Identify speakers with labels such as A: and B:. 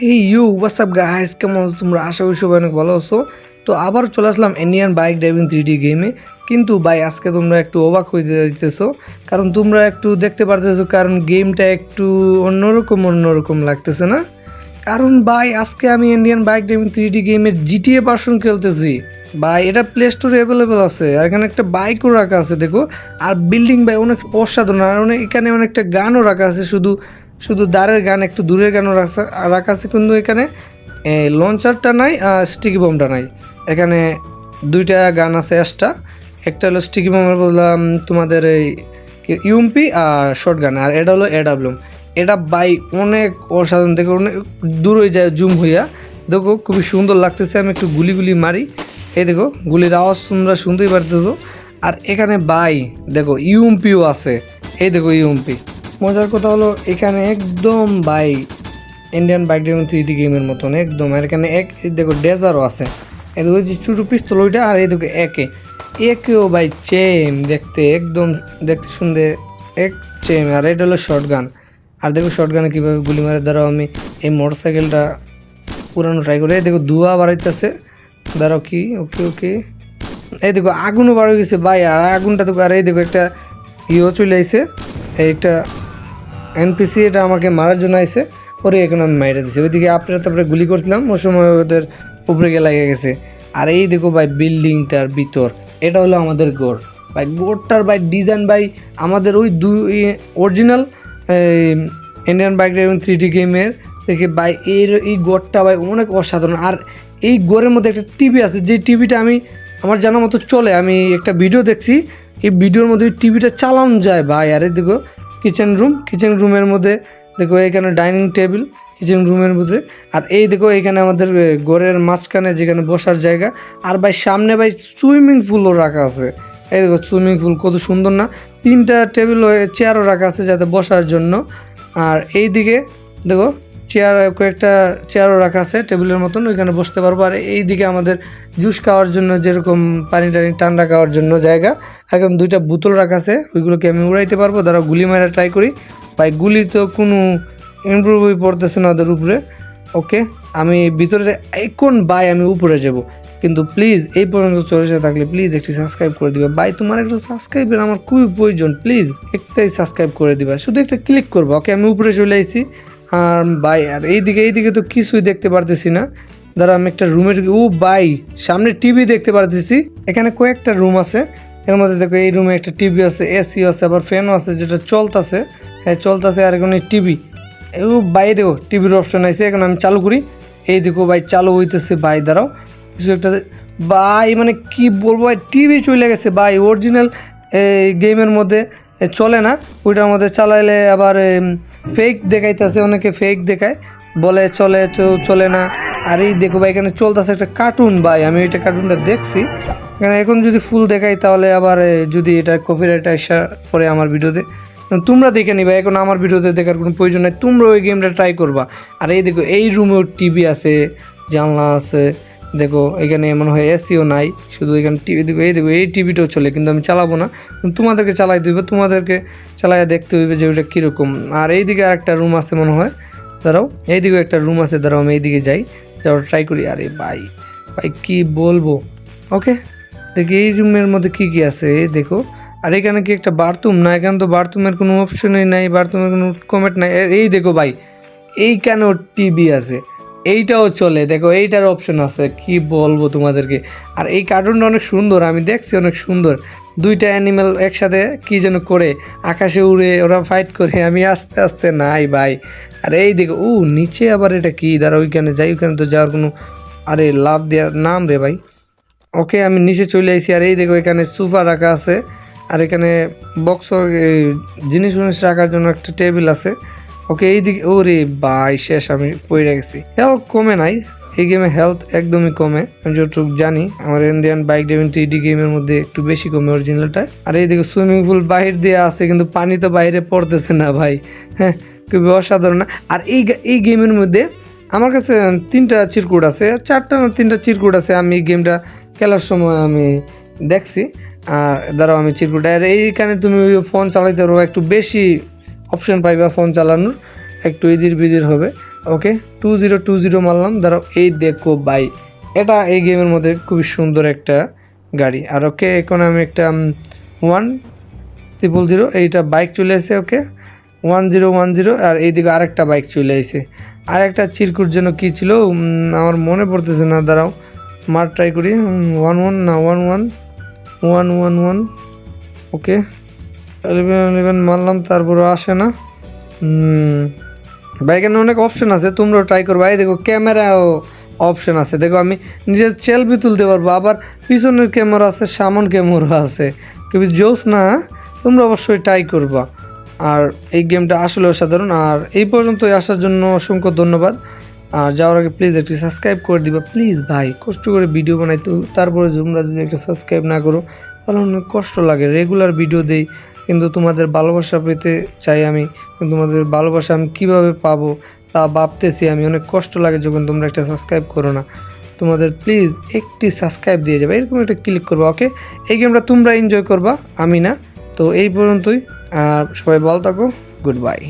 A: Hey you WhatsApp guys কেমন তোমরা? আশা করি সবাই অনেক ভালো আছো। তো আবার চলে আসলাম Indian bike driving three D গেমে কিন্তু ভাই, আজকে তোমরা একটু অবাক হয়ে যাইতেছো। কারণ তোমরা একটু দেখতে পারতেছো, কারণ গেমটা একটু অন্যরকম অন্যরকম লাগতেছে না? কারণ ভাই, আজকে আমি Indian bike driving three D গেমের জিটিএ ভার্সন খেলতেছি। ভাই, এটা প্লে স্টোরে অ্যাভেলেবেল আছে। আর এখানে একটা বাইকও রাখা আছে, দেখো। আর বিল্ডিং ভাই, অনেক অসাধারণ। আর অনেক এখানে অনেকটা গানও রাখা আছে, শুধু শুধু দাঁড়ের গান, একটু দূরের গানও রাখা রাখা আছে কিন্তু এখানে। লঞ্চারটা নাই আর স্টিকি বমটা নাই। এখানে দুইটা গান আছে এক্সট্রা একটা হলো স্টিকি বমের বললাম, তোমাদের এই ইউমপি আর শর্ট গান আর এটা হলো এডাব্লুম এটা বাই অনেক অসাধারণ, দেখো অনেক দূর হয়ে যায় জুম হইয়া। দেখো, খুবই সুন্দর লাগতেছে, আমি একটু গুলি গুলি মারি। এই দেখো, গুলির আওয়াজ তোমরা শুনতেই পারতেছো। আর এখানে বাই দেখো ইউএমপিও আছে। এই দেখো ইউএমপি মজার কথা হলো, এখানে একদম by Indian bike driving three D গেমের মতন, একদম। আর এখানে এক দেখো ডেজারও আছে। এই দেখো যে ছোটো পিস্তল ওইটা, আর এই দেখো, একে। একেও বাই চেম দেখতে, একদম দেখতে শুনতে এক চেম আর এটা হলো শর্ট গান আর দেখো শর্ট গানে কীভাবে গুলি মারে, দাঁড়াও আমি এই মোটর সাইকেলটা পুরানো ট্রাই করে। দেখো ধোয়া বাড়াইতেছে। দাঁড়াও কি, ওকে ওকে। এই দেখো, আগুনও হয়ে গেছে ভাই, আর আগুনটা দেখো, আর এই দেখো, একটা ইও চলে আইছে। একটা এনপিসি এটা আমাকে মারার জন্য আইছে, পরে এখন আমি মাইরে দিছি। ওইদিকে আপনারা তারপরে গুলি করছিলাম, ওই সময় ওদের উপরে গিয়ে লাগে গেছে। আর এই দেখো ভাই, বিল্ডিংটার ভিতর, এটা হলো আমাদের গোড় ভাই গোড়টার ভাই ডিজাইন ভাই, আমাদের ওই দুই original Indian bike driving three D গেমের দেখে ভাই, এর, এই গড়টা ভাই অনেক অসাধারণ। আর এই গড়ের মধ্যে একটা টিভি আছে, যে টিভিটা আমি, আমার জানা মতো চলে। আমি একটা ভিডিও দেখছি, এই ভিডিওর মধ্যে ওই টিভিটা চালানো যায় ভাই। আর দেখো কিচেন রুম কিচেন রুমের মধ্যে দেখো এখানে ডাইনিং টেবিল কিচেন রুমের মধ্যে। আর এই দেখো এখানে আমাদের ঘরের মাঝখানে যেখানে বসার জায়গা। আর ভাই সামনে ভাই সুইমিং পুলও রাখা আছে। এই দেখো সুইমিং পুল কত সুন্দর না? তিনটা টেবিল চেয়ারও রাখা আছে যাতে বসার জন্য। আর এই দিকে দেখো চেয়ার কয়েকটা চেয়ারও রাখা আছে টেবিলের মতন, ওইখানে বসতে পারব। আর এই দিকে আমাদের জুস খাওয়ার জন্য যেরকম পানি টানি ঠান্ডা খাওয়ার জন্য জায়গা এখন দুইটা বোতল রাখা আছে, ওইগুলোকে আমি উড়াইতে পারব। তারা গুলি মারা ট্রাই করি। ভাই, গুলি তো কোনো ইমপ্রুভই পড়তেছে না ওদের উপরে। ওকে, আমি ভিতরে এখন বাই আমি উপরে যাব? কিন্তু প্লিজ এই পর্যন্ত চলে এসে থাকলে প্লিজ একটি সাবস্ক্রাইব করে দিবে। বাই তোমার একটা সাবস্ক্রাইবের আমার খুবই প্রয়োজন। প্লিজ একটাই সাবস্ক্রাইব করে দিবা। শুধু একটা ক্লিক করব, ওকে? আমি উপরে চলে আর ভাই আর এইদিকে এইদিকে তো কিছুই দেখতে পারতেছি না। দাঁড়া আমি একটা রুমের ও বাই সামনে টিভি দেখতে পারতেছি। এখানে কয়েকটা রুম আছে। এর মধ্যে দেখো, এই রুমে একটা টিভি আছে এসি আছে, আবার ফ্যানও আছে যেটা চলতেছে। হ্যাঁ চলতেছে আর এখন টিভি ও বাই দেখো টিভির অপশন আছে এখন আমি চালু করি। এই দেখো ভাই চালু হইতেছে ভাই দাঁড়াও। কিছু একটা ভাই মানে কি বলব ভাই টিভি চলে গেছে ভাই অরিজিনাল এই গেমের মধ্যে। চলে না। ওইটার মধ্যে চালাইলে আবার ফেক দেখাইতেছে, অনেকে ফেক দেখায়। বলে চলে চলে না। আর এই দেখো ভাই, এখানে চলতেছে একটা কার্টুন ভাই, আমি এটা কার্টুনটা দেখছি। এখানে এখন যদি ফুল দেখাই, তাহলে আবার যদি এটা কপিরাইট আসা পরে আমার ভিডিওতে, তোমরা দেখে নিবা। এখন আমার ভিডিওতে দেখার কোনো প্রয়োজন নাই। তোমরা ওই গেমটা ট্রাই করবা। আর এই দেখো, এই রুমেও টিভি আছে, জানলা আছে দেখো, এখানে মনে হয় এসিও নাই, শুধু এখানে টিভি দেখো, এই দেখো, এই টিভিটাও চলে, কিন্তু আমি চালাবো না। তোমাদেরকে চালাই দিবে, তোমাদেরকে চালাইয়া দেখতে হইবে যে ওইটা কীরকম। আর এইদিকে আর একটা রুম আছে মনে হয়, দাঁড়াও এইদিকেও একটা রুম আছে, দাঁড়াও, আমি এইদিকে যাই, যাওয়ার ট্রাই করি। আরে ভাই ভাই, কি বলব? ওকে দেখি এই রুমের মধ্যে কি কি আছে, এই দেখো। আর এখানে কি একটা বাথরুম না, এখানে তো বাথরুমের কোনো অপশনই নাই বাথরুমের কোনো কমেন্ট নাই। এই দেখো ভাই এইখানেও টিভি আছে? এইটাও চলে। দেখো, এইটার অপশন আছে। কি বলব তোমাদেরকে? আর এই কার্টুনটা অনেক সুন্দর, আমি দেখছি অনেক সুন্দর। দুইটা অ্যানিমেল একসাথে কি যেন করে, আকাশে উড়ে ওরা ফাইট করে, আমি আস্তে আস্তে নাই ভাই। আর এই দেখো ও নিচে আবার এটা কি? দাঁড়া ওইখানে যাই, ওইখানে তো যাওয়ার কোনো, আরে, লাভ দেওয়ার নাম রে ভাই। ওকে, আমি নিচে চলে আসি আর এই দেখো, এখানে সোফা রাখা আছে। আর এখানে বক্স জিনিস উনিস রাখার জন্য একটা টেবিল আছে। ওকে, এইদিকে, ওরে ভাই, শেষ, আমি পড়ে গেছি। হেলথ কমে নাই, এই গেমে হেলথ একদমই কমে। আমি যতটুকু জানি, আমার ইন্ডিয়ান বাইক ড্রাইভিং থ্রি গেমের মধ্যে একটু বেশি কমে অরিজিনালটা আর এইদিকে সুইমিং পুল বাহির দিয়ে আছে, কিন্তু পানি তো বাইরে পড়তেছে না ভাই। হ্যাঁ খুবই অসাধারণ আর এই এই গেমের মধ্যে আমার কাছে তিনটা চিরকুট আছে, চারটা না তিনটা চিরকুট আছে, আমি এই গেমটা খেলার সময় আমি দেখছি। আর দাঁড়াও, আমি চিরকুট আর এইখানে তুমি ফোন চালাইতে পারো, একটু বেশি অপশন পাইবা ফোন চালানোর, একটু ইদির বিদির হবে। Okay, two zero two zero মারলাম, দাঁড়াও, এই দেখো বাই। এটা এই গেমের মধ্যে খুবই সুন্দর একটা গাড়ি। আর ওকে, এখন আমি একটা ওয়ান ট্রিপল জিরো এইটা বাইক চলে এসে okay. One zero one zero আর এইদিকে আরেকটা বাইক চলে এসে আরেকটা চিরকুট যেন কী ছিল আমার মনে পড়তেছে না, দাঁড়াও, মার ট্রাই করি ওয়ান ওয়ান না one one one one one okay. Eleven eleven মারলাম তারপরে আসে না। বাইকের অনেক অপশন আছে, তোমরাও ট্রাই করব এই দেখো ক্যামেরাও অপশন আছে। দেখো, আমি নিজের সেলফি তুলতে পারব, আবার পিছনের ক্যামেরা আছে, সামন ক্যামেরা আছে। খুবই জোস না তোমরা অবশ্যই ট্রাই করবা। আর এই গেমটা আসলে অসাধারণ। আর এই পর্যন্তই আসার জন্য অসংখ্য ধন্যবাদ। আর যাওয়ার আগে প্লিজ একটি সাবস্ক্রাইব করে দিবা। প্লিজ ভাই, কষ্ট করে ভিডিও বানাই তো তারপরে তোমরা যদি একটা সাবস্ক্রাইব না করো, তাহলে অনেক কষ্ট লাগে। রেগুলার ভিডিও দেই। কিন্তু তোমাদের ভালোবাসা পেতে চাই আমি। তোমাদের ভালোবাসা আমি কীভাবে পাবো তা ভাবতেছি আমি। অনেক কষ্ট লাগে যখন তোমরা একটা সাবস্ক্রাইব করো না। তোমাদের প্লিজ একটি সাবস্ক্রাইব দিয়ে যাবে। এরকম একটা ক্লিক করব ওকে এই গেমটা তোমরা এনজয় করবা, আমি না। তো এই পর্যন্তই। আর সবাই ভালো থাকো। Good bye